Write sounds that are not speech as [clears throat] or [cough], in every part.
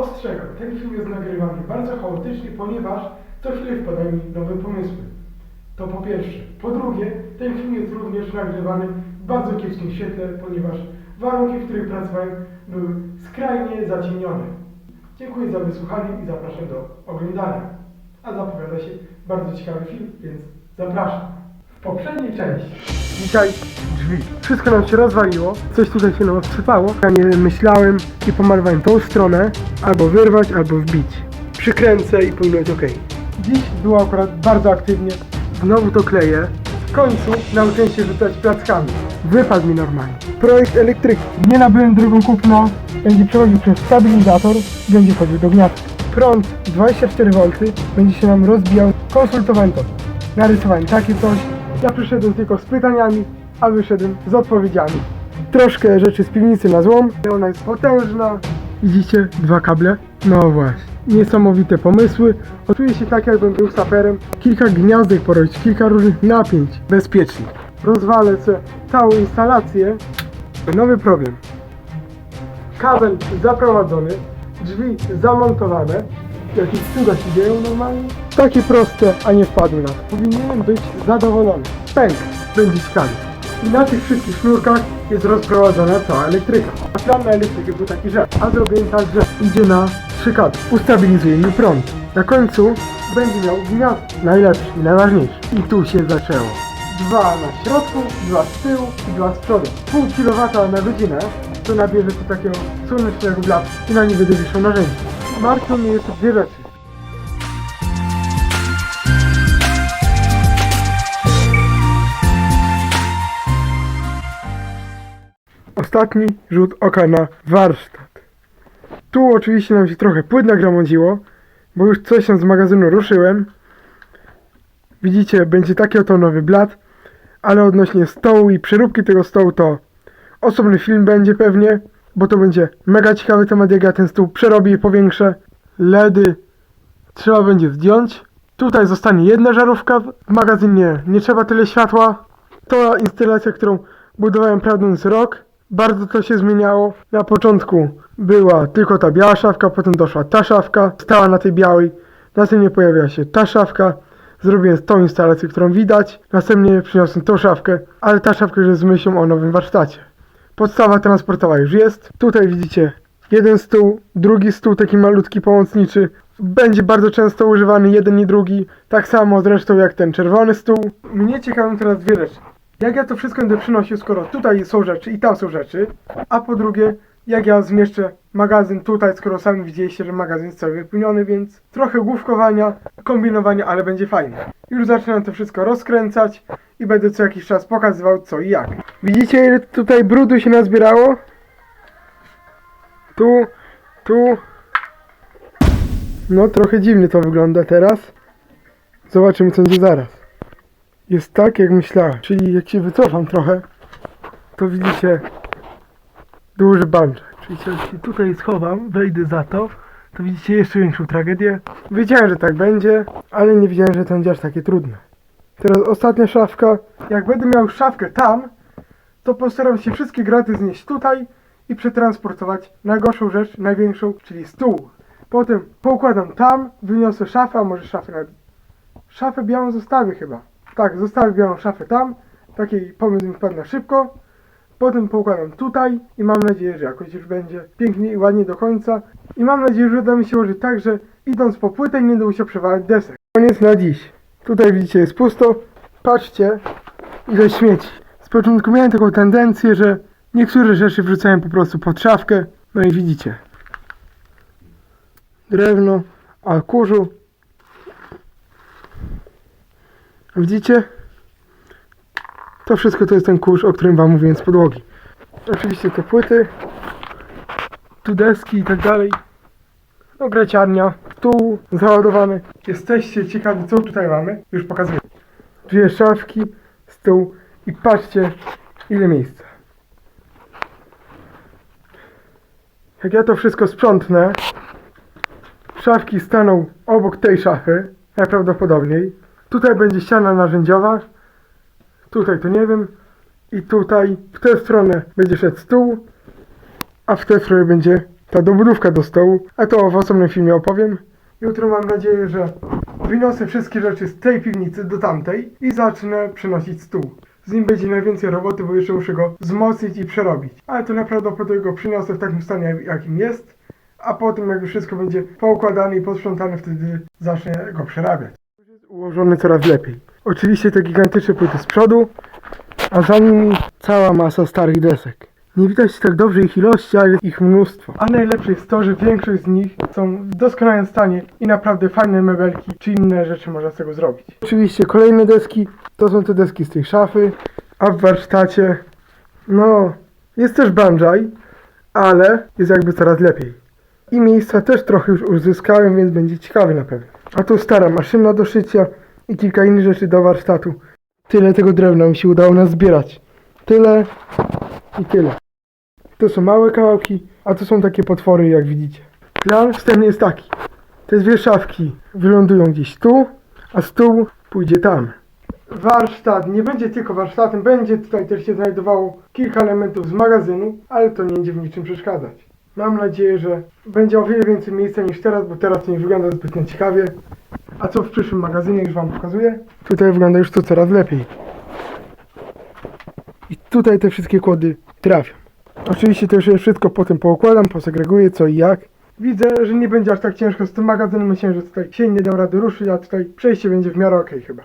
Ostrzegam, ten film jest nagrywany bardzo chaotycznie, ponieważ co chwilę wpadają mi nowe pomysły. To po pierwsze. Po drugie, ten film jest również nagrywany w bardzo kiepskim świetle, ponieważ warunki, w których pracowałem, były skrajnie zaciemnione. Dziękuję za wysłuchanie i zapraszam do oglądania. A zapowiada się bardzo ciekawy film, więc zapraszam. W poprzedniej części. Dzisiaj drzwi. Wszystko nam się rozwaliło, coś tutaj się nam odsypało. Ja nie myślałem i pomalowałem tą stronę, albo wyrwać, albo wbić. Przykręcę i powinno być ok. Dziś było akurat bardzo aktywnie. Znowu to kleję. W końcu nauczyłem się rzucać plackami. Wypadł mi normalnie. Projekt elektryki. Nie nabyłem drogą kupna. Będzie przechodził przez stabilizator będzie chodził do gniazda. Prąd 24V będzie się nam rozbijał. Konsultowałem to. Narysowałem takie coś. Ja przyszedłem tylko z pytaniami, a wyszedłem z odpowiedziami. Troszkę rzeczy z piwnicy na złom. Ona jest potężna. Widzicie? Dwa kable. No właśnie. Niesamowite pomysły. Czuję się tak, jakbym był saperem. Kilka gniazdek porobić, kilka różnych napięć. Bezpiecznie. Rozwalę sobie całą instalację. Nowy problem. Kabel zaprowadzony, drzwi zamontowane. Jakieś cuda się dzieją normalnie? Takie proste, a nie wpadły na to. Powinienem być zadowolony. Pęk, będzie ciekawy. I na tych wszystkich sznurkach jest rozprowadzona cała elektryka. A plan na elektrykę był taki, że a zrobiłem tak, że idzie na trzy kadry. Ustabilizuje mi prąd. Na końcu będzie miał gniazdo. Najlepszy i najważniejszy. I tu się zaczęło. Dwa na środku, dwa z tyłu i dwa z przodu. Pół kilowata na godzinę to nabierze tu takiego słonecznego blasku i na nie będę wieszał narzędzia. Martwią mnie jeszcze dwie rzeczy. Ostatni rzut oka na warsztat. Tu oczywiście nam się trochę płyt nagromadziło, bo już coś tam z magazynu ruszyłem. Widzicie, będzie taki oto nowy blat, ale odnośnie stołu i przeróbki tego stołu to osobny film będzie pewnie, bo to będzie mega ciekawy temat, jak ja ten stół przerobię i powiększę. LEDy trzeba będzie zdjąć. Tutaj zostanie jedna żarówka, w magazynie nie trzeba tyle światła. To instalacja, którą budowałem pragnąc rok. Bardzo to się zmieniało. Na początku była tylko ta biała szafka, potem doszła ta szafka, stała na tej białej. Następnie pojawiła się ta szafka. Zrobiłem tą instalację, którą widać. Następnie przyniosłem tą szafkę, ale ta szafka już jest z myślą o nowym warsztacie. Podstawa transportowa już jest. Tutaj widzicie jeden stół, drugi stół taki malutki pomocniczy. Będzie bardzo często używany jeden i drugi. Tak samo zresztą jak ten czerwony stół. Mnie ciekawią teraz dwie rzeczy. Jak ja to wszystko będę przynosił, skoro tutaj są rzeczy i tam są rzeczy, a po drugie, jak ja zmieszczę magazyn tutaj, skoro sami widzieliście, że magazyn jest cały wypełniony, więc trochę główkowania, kombinowania, ale będzie fajnie. Już zaczynam to wszystko rozkręcać i będę co jakiś czas pokazywał co i jak. Widzicie ile tutaj brudu się nazbierało? Tu, tu. No trochę dziwnie to wygląda teraz. Zobaczymy co będzie zaraz. Jest tak jak myślałem, czyli jak się wycofam trochę, to widzicie duży. Czyli jeśli tutaj schowam, wejdę za to, to widzicie jeszcze większą tragedię. Wiedziałem, że tak będzie, ale nie wiedziałem, że to będzie aż takie trudne. Teraz ostatnia szafka. Jak będę miał szafkę tam, to postaram się wszystkie graty znieść tutaj i przetransportować najgorszą rzecz, największą, czyli stół. Potem poukładam tam, wyniosę szafę, a może szafę nawet. Szafę białą zostawię chyba. Tak, zostawię białą szafę tam. Taki pomysł mi wpadł na szybko. Potem poukładam tutaj i mam nadzieję, że jakoś już będzie pięknie i ładnie do końca. I mam nadzieję, że uda mi się ułożyć tak, że idąc po płytę nie będę musiał przewalać desek. Koniec na dziś. Tutaj widzicie jest pusto. Patrzcie ile śmieci. Z początku miałem taką tendencję, że niektóre rzeczy wrzucałem po prostu pod szafkę. No i widzicie. Drewno, a kurzu. Widzicie? To wszystko to jest ten kurz, o którym wam mówiłem z podłogi. Oczywiście te płyty, tu deski i tak dalej. No graciarnia, tu załadowany. Jesteście ciekawi co tutaj mamy? Już pokazuję. Dwie szafki, stół i patrzcie ile miejsca. Jak ja to wszystko sprzątnę, szafki staną obok tej szafy, najprawdopodobniej. Tutaj będzie ściana narzędziowa, tutaj to nie wiem, i tutaj w tę stronę będzie szedł stół, a w tę stronę będzie ta dobudówka do stołu, a to w osobnym filmie opowiem. Jutro mam nadzieję, że wyniosę wszystkie rzeczy z tej piwnicy do tamtej i zacznę przynosić stół. Z nim będzie najwięcej roboty, bo jeszcze muszę go wzmocnić i przerobić. Ale to najprawdopodobniej go przyniosę w takim stanie, jakim jest, a potem jak już wszystko będzie poukładane i posprzątane, wtedy zacznę go przerabiać. Ułożony coraz lepiej. Oczywiście te gigantyczne płyty z przodu, a za nimi cała masa starych desek. Nie widać tak dobrze ich ilości, ale ich mnóstwo. A najlepsze jest to, że większość z nich są w doskonałym stanie i naprawdę fajne mebelki czy inne rzeczy można z tego zrobić. Oczywiście kolejne deski to są te deski z tej szafy, a w warsztacie no jest też banjaj, ale jest jakby coraz lepiej. I miejsca też trochę już uzyskałem, więc będzie ciekawy na pewno. A tu stara maszyna do szycia i kilka innych rzeczy do warsztatu. Tyle tego drewna mi się udało nas zbierać. Tyle i tyle. To są małe kawałki, a to są takie potwory, jak widzicie. Plan wstępny jest taki. Te dwie szafki wylądują gdzieś tu, a stół pójdzie tam. Warsztat nie będzie tylko warsztatem, będzie tutaj też się znajdowało kilka elementów z magazynu, ale to nie będzie w niczym przeszkadzać. Mam nadzieję, że będzie o wiele więcej miejsca niż teraz, bo teraz nie wygląda zbyt ciekawie. A co w przyszłym magazynie już Wam pokazuję? Tutaj wygląda już to coraz lepiej. I tutaj te wszystkie kłody trafią. Oczywiście to już wszystko potem poukładam, posegreguję co i jak. Widzę, że nie będzie aż tak ciężko z tym magazynem. Myślałem, że tutaj się nie dał rady ruszyć, a tutaj przejście będzie w miarę okej chyba.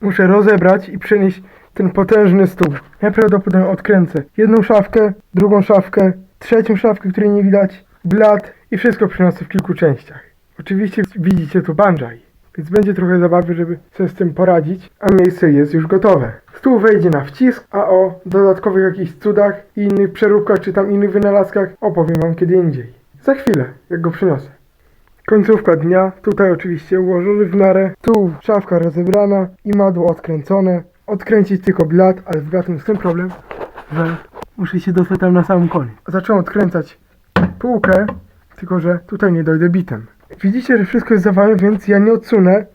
Muszę rozebrać i przenieść ten potężny stół. Najprawdopodobniej odkręcę jedną szafkę, drugą szafkę, trzecią szafkę, której nie widać, blat i wszystko przyniosę w kilku częściach. Oczywiście widzicie tu banjaj, więc będzie trochę zabawy, żeby sobie z tym poradzić, a miejsce jest już gotowe. Stół wejdzie na wcisk, a o dodatkowych jakichś cudach i innych przeróbkach czy tam innych wynalazkach opowiem wam kiedy indziej. Za chwilę, jak go przyniosę. Końcówka dnia, tutaj oczywiście ułożony w miarę, tu szafka rozebrana i madło odkręcone. Odkręcić tylko blat, ale z blatem jest ten problem, że muszę się dostać tam na samym koniec. Zacząłem odkręcać półkę, tylko że tutaj nie dojdę bitem. Widzicie, że wszystko jest zawalone, więc ja nie odsunę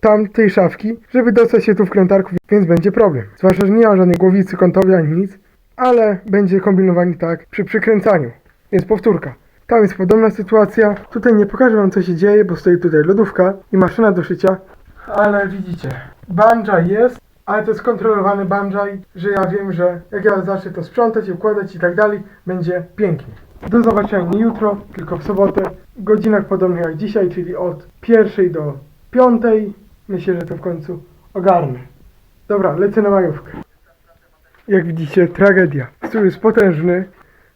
tam tej szafki, żeby dostać się tu w krętarku, więc będzie problem. Zwłaszcza, że nie ma żadnej głowicy kątowej ani nic, ale będzie kombinowanie tak przy przykręcaniu. Więc powtórka. Tam jest podobna sytuacja. Tutaj nie pokażę wam co się dzieje, bo stoi tutaj lodówka i maszyna do szycia. Ale widzicie, banjaj jest, ale to jest kontrolowany banjaj, że ja wiem, że jak ja zacznę to sprzątać i układać i tak dalej, będzie pięknie. Do zobaczenia nie jutro, tylko w sobotę, w godzinach podobnych jak dzisiaj, czyli od pierwszej do piątej. Myślę, że to w końcu ogarnę. Dobra, lecę na majówkę. Jak widzicie, tragedia. Stół jest potężny,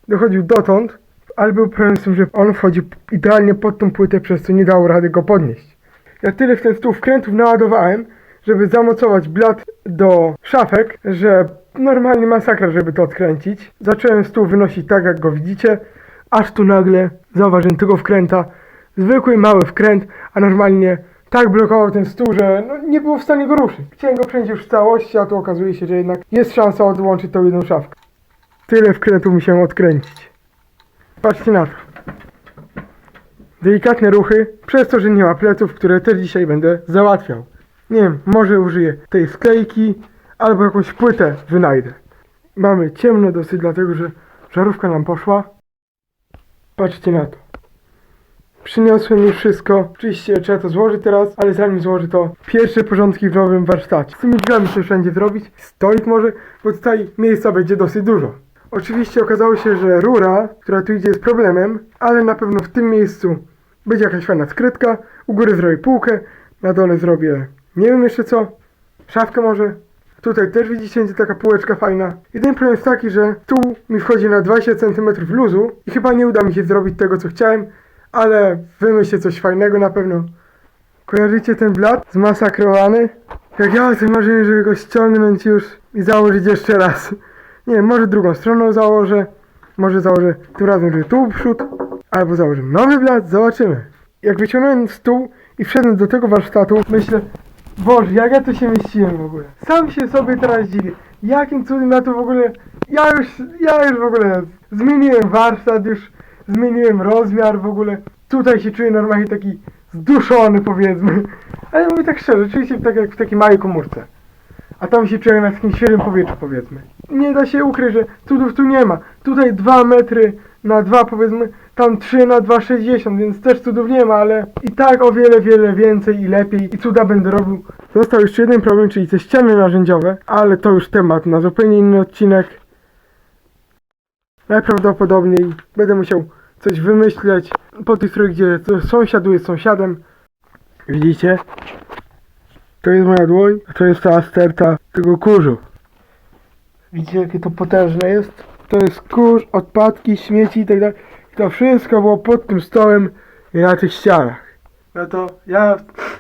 dochodził dotąd, ale był problem z tym, że on wchodził idealnie pod tą płytę, przez co nie dało rady go podnieść. Ja tyle w ten stół wkrętów naładowałem, żeby zamocować blat do szafek, że normalnie masakra, żeby to odkręcić. Zacząłem stół wynosić tak, jak go widzicie, aż tu nagle zauważyłem tego wkręta. Zwykły mały wkręt, a normalnie tak blokował ten stół, że no, nie było w stanie go ruszyć. Chciałem go przenieść już w całości, a tu okazuje się, że jednak jest szansa odłączyć tą jedną szafkę. Tyle wkrętu musiałem odkręcić. Patrzcie na to. Delikatne ruchy, przez to, że nie ma pleców, które też dzisiaj będę załatwiał. Nie wiem, może użyję tej sklejki, albo jakąś płytę wynajdę. Mamy ciemno dosyć, dlatego że żarówka nam poszła. Patrzcie na to. Przyniosłem już wszystko. Oczywiście trzeba to złożyć teraz, ale zanim złożę to pierwsze porządki w nowym warsztacie. Z tymi drzwiami coś wszędzie zrobić. Stolik może, bo tutaj miejsca będzie dosyć dużo. Oczywiście okazało się, że rura, która tu idzie jest problemem, ale na pewno w tym miejscu będzie jakaś fajna skrytka. U góry zrobię półkę, na dole zrobię nie wiem jeszcze co. Szafkę może. Tutaj też widzicie, będzie taka półeczka fajna. Jedyny problem jest taki, że tu mi wchodzi na 20 cm luzu i chyba nie uda mi się zrobić tego, co chciałem, ale wymyślę coś fajnego na pewno. Kojarzycie ten blat zmasakrowany? Jak ja sobie marzenie, żeby go ściągnąć już i założyć jeszcze raz. [laughs] Nie może drugą stroną założę, może założę tym razem, że tu przód, albo założę nowy blat, zobaczymy. Jak wyciągnąłem stół i wszedłem do tego warsztatu, myślę, Boże, jak ja tu się mieściłem w ogóle. Sam się sobie teraz dziwię. Jakim cudem ja tu w ogóle... Ja już, ja już w ogóle zmieniłem warsztat, już zmieniłem rozmiar w ogóle. Tutaj się czuję normalnie taki zduszony powiedzmy. Ale mówię tak szczerze, czuję się tak jak w takiej małej komórce. a tam się czuje na takim świeżym powietrzu powiedzmy. Nie da się ukryć, że cudów tu nie ma. Tutaj 2 metry na 2 powiedzmy, tam 3 na 2,60, więc też cudów nie ma, ale i tak o wiele, wiele więcej i lepiej i cuda będę robił. Został jeszcze jeden problem, czyli te ściany narzędziowe, ale to już temat na zupełnie inny odcinek. Najprawdopodobniej będę musiał coś wymyśleć po tej stronie, gdzie to sąsiad jest sąsiadem. Widzicie? To jest moja dłoń, a to jest ta sterta tego kurzu. Widzicie jakie to potężne jest? To jest kurz, odpadki, śmieci i tak dalej. I to wszystko było pod tym stołem i na tych ścianach. No to ja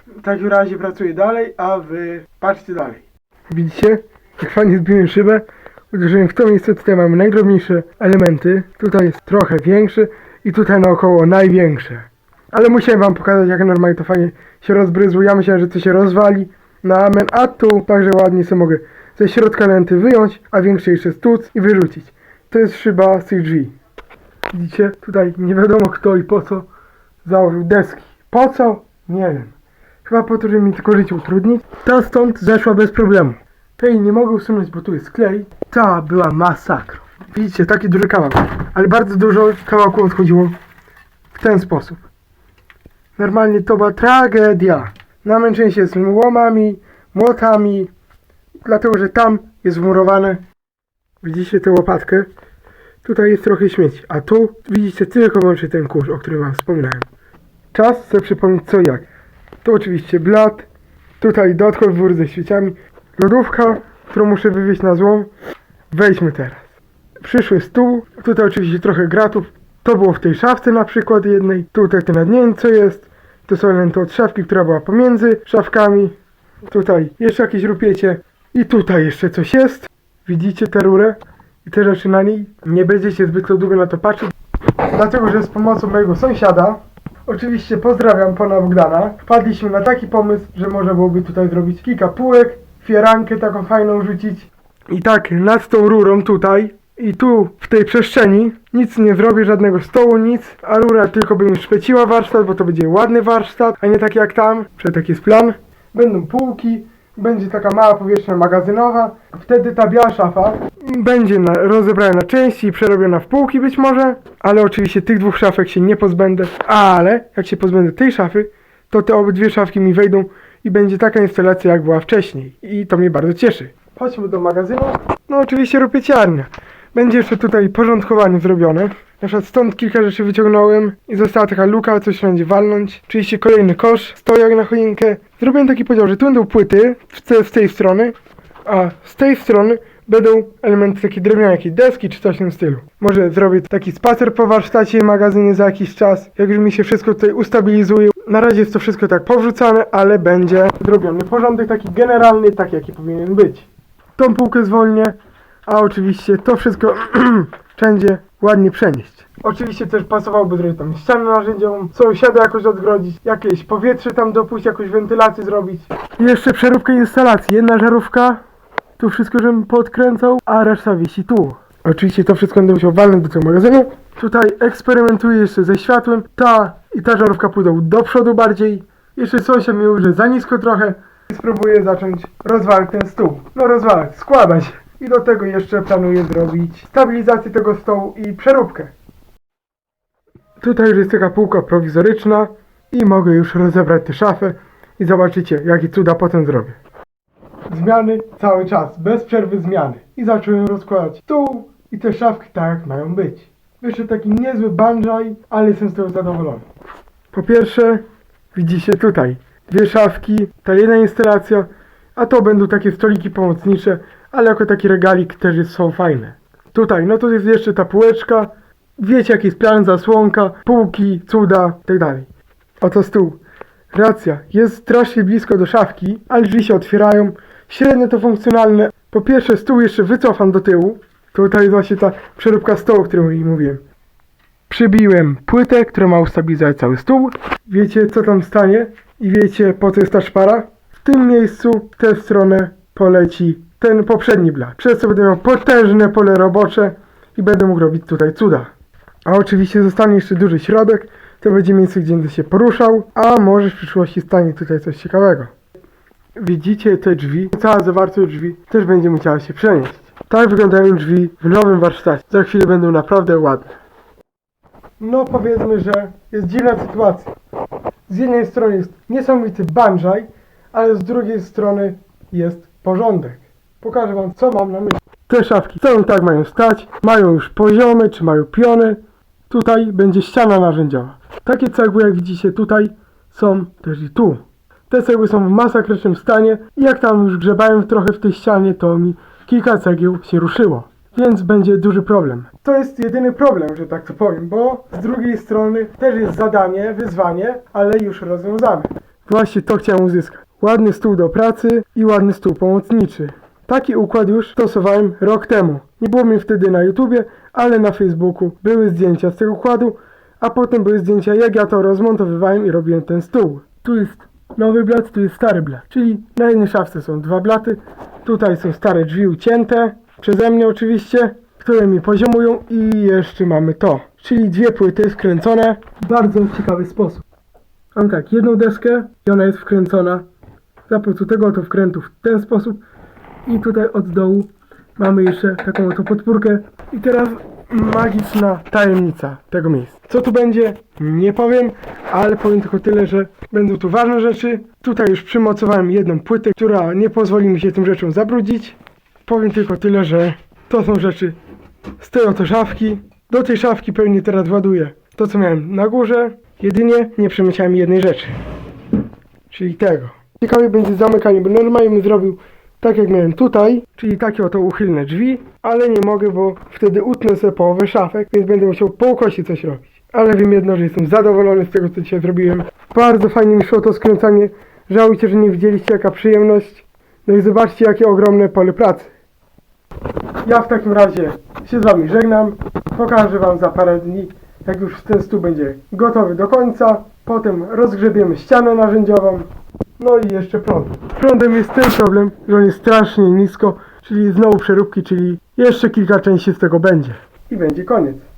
w takim razie pracuję dalej, a wy patrzcie dalej. Widzicie? Jak fajnie zbiłem szybę. Uderzyłem w to miejsce, tutaj mamy najdrobniejsze elementy. Tutaj jest trochę większy i tutaj naokoło największe. Ale musiałem wam pokazać, jak normalnie to fajnie się rozbryzło. Ja myślałem, że to się rozwali na amen, a tu także ładnie sobie mogę ze środka lenty wyjąć, a większy jeszcze stłuc i wyrzucić. To jest szyba drzwi. Widzicie? Tutaj nie wiadomo kto i po co założył deski. Po co? Nie wiem. Chyba po to, żeby mi tylko życie utrudnić. Ta stąd zeszła bez problemu. Tej nie mogę usunąć, bo tu jest klej. Ta była masakra. Widzicie, taki duży kawałek. Ale bardzo dużo kawałków odchodziło w ten sposób. Normalnie to była tragedia. Namęczenie się z łomami, młotami, dlatego że tam jest wmurowane. Widzicie tę łopatkę? Tutaj jest trochę śmieci, a tu widzicie tylko wyłącznie ten kurz, o którym wam wspominałem. Czas sobie przypomnieć co jak. Tu oczywiście blat, tutaj dodatkowy wór ze świeciami, lodówka, którą muszę wywieźć na złom. Wejdźmy teraz. Przyszły stół, tutaj oczywiście trochę gratów. To było w tej szafce na przykład jednej. Tutaj te nadnięcie jest. To są elementy od szafki, która była pomiędzy szafkami. Tutaj jeszcze jakieś rupiecie. I tutaj jeszcze coś jest. Widzicie tę rurę i te rzeczy na niej. Nie będziecie zbyt długo na to patrzeć. Dlatego, że z pomocą mojego sąsiada, oczywiście pozdrawiam pana Bogdana, wpadliśmy na taki pomysł, że można byłoby tutaj zrobić kilka półek, fierankę taką fajną rzucić. I tak nad tą rurą tutaj i tu w tej przestrzeni nic nie zrobię, żadnego stołu, nic, a rura tylko by mi szpeciła warsztat, bo to będzie ładny warsztat, a nie tak jak tam, że taki jest plan. Będą półki, będzie taka mała powierzchnia magazynowa, wtedy ta biała szafa będzie na, rozebrana na części i przerobiona w półki być może, ale oczywiście tych dwóch szafek się nie pozbędę, ale jak się pozbędę tej szafy, to te obydwie szafki mi wejdą i będzie taka instalacja jak była wcześniej i to mnie bardzo cieszy. Chodźmy do magazynu, no oczywiście rupieciarnia. Będzie jeszcze tutaj porządkowanie zrobione. Na przykład stąd kilka rzeczy wyciągnąłem i została taka luka, coś będzie walnąć. Oczywiście kolejny kosz, stojak na choinkę. Zrobiłem taki podział, że tu będą płyty w z tej strony, a z tej strony będą elementy takie drewniane, jakieś deski czy coś w tym stylu. Może zrobię taki spacer po warsztacie magazynie za jakiś czas, jak już mi się wszystko tutaj ustabilizuje. Na razie jest to wszystko tak powrzucane, ale będzie zrobiony porządek taki generalny, taki jaki powinien być. Tą półkę zwolnię, a oczywiście to wszystko [clears throat] wszędzie ładnie przenieść. Oczywiście też pasowałoby zrobić tam ścianę narzędziową, sąsiada jakoś odgrodzić, jakieś powietrze tam dopuścić, jakąś wentylację zrobić. I jeszcze przeróbka instalacji. Jedna żarówka, tu wszystko żebym podkręcał, a reszta wisi tu. Oczywiście to wszystko będę musiał walnąć do tego magazynu. Tutaj eksperymentuję jeszcze ze światłem. Ta i ta żarówka pójdą do przodu bardziej. Jeszcze sąsiad mi że za nisko trochę. I spróbuję zacząć rozwalać ten stół. No rozwalać, składać. I do tego jeszcze planuję zrobić stabilizację tego stołu i przeróbkę. Tutaj już jest taka półka prowizoryczna i mogę już rozebrać tę szafę i zobaczycie jakie cuda potem zrobię. Zmiany cały czas, bez przerwy zmiany. I zacząłem rozkładać stół i te szafki tak jak mają być. Wyszedł taki niezły banjaj, ale jestem z tego zadowolony. Po pierwsze, widzicie tutaj dwie szafki, ta jedna instalacja, a to będą takie stoliki pomocnicze, ale jako taki regalik też jest, są fajne. Tutaj, no to jest jeszcze ta półeczka, wiecie jaki jest plan, zasłonka, półki, cuda, tak dalej. Oto stół. Racja, jest strasznie blisko do szafki, ale drzwi się otwierają. Średnio to funkcjonalne. Po pierwsze stół jeszcze wycofam do tyłu. Tutaj jest właśnie ta przeróbka stołu, o którym jej mówiłem. Przybiłem płytę, która ma ustabilizować cały stół. Wiecie co tam stanie i wiecie po co jest ta szpara? W tym miejscu w tę stronę poleci ten poprzedni blat. Przez co będę miał potężne pole robocze i będę mógł robić tutaj cuda. A oczywiście zostanie jeszcze duży środek, to będzie miejsce, gdzie będę się poruszał, a może w przyszłości stanie tutaj coś ciekawego. widzicie te drzwi, cała zawartość drzwi też będzie musiała się przenieść. Tak wyglądają drzwi w nowym warsztacie. Za chwilę będą naprawdę ładne. No powiedzmy, że jest dziwna sytuacja. Z jednej strony jest niesamowity banżaj, ale z drugiej strony jest porządek. Pokażę wam co mam na myśli. Te szafki cały tak mają stać, mają już poziomy, czy mają piony. Tutaj będzie ściana narzędziowa. Takie cegły jak widzicie tutaj są też i tu. Te cegły są w masakrycznym stanie i jak tam już grzebałem trochę w tej ścianie, to mi kilka cegieł się ruszyło. Więc będzie duży problem. To jest jedyny problem, że tak to powiem, bo z drugiej strony też jest zadanie, wyzwanie, ale już rozwiązane. Właśnie to chciałem uzyskać. Ładny stół do pracy i ładny stół pomocniczy. Taki układ już stosowałem rok temu. Nie było wtedy na YouTubie, ale na Facebooku były zdjęcia z tego układu, a potem były zdjęcia jak ja to rozmontowywałem i robiłem ten stół. Tu jest nowy blat, tu jest stary blat. Czyli na jednej szafce są dwa blaty. Tutaj są stare drzwi ucięte, przeze mnie oczywiście, które mi poziomują i jeszcze mamy to. Czyli dwie płyty wkręcone w bardzo ciekawy sposób. Mam tak, jedną deskę i ona jest wkręcona za pomocą tego oto wkrętu w ten sposób i tutaj od dołu mamy jeszcze taką oto podpórkę i teraz magiczna tajemnica tego miejsca. Co tu będzie? Nie powiem, ale powiem tylko tyle, że będą tu ważne rzeczy. Tutaj już przymocowałem jedną płytę, która nie pozwoli mi się tym rzeczom zabrudzić. Powiem tylko tyle, że to są rzeczy z tej oto szafki. Do tej szafki pewnie teraz ładuję to, co miałem na górze. Jedynie nie przemyciałem jednej rzeczy. Czyli tego. Ciekawe będzie zamykanie, bo normalnie bym zrobił tak jak miałem tutaj, czyli takie oto uchylne drzwi, ale nie mogę, bo wtedy utnę sobie połowę szafek, więc będę musiał po ukosie coś robić. Ale wiem jedno, że jestem zadowolony z tego, co dzisiaj zrobiłem. Bardzo fajnie mi szło to skręcanie. Żałujcie, że nie widzieliście jaka przyjemność. No i zobaczcie, jakie ogromne pole pracy. Ja w takim razie się z Wami żegnam. Pokażę Wam za parę dni, jak już ten stół będzie gotowy do końca. Potem rozgrzebiemy ścianę narzędziową. No i jeszcze prąd. Prądem jest ten problem, że on jest strasznie nisko, czyli znowu przeróbki, czyli jeszcze kilka części z tego będzie. I będzie koniec.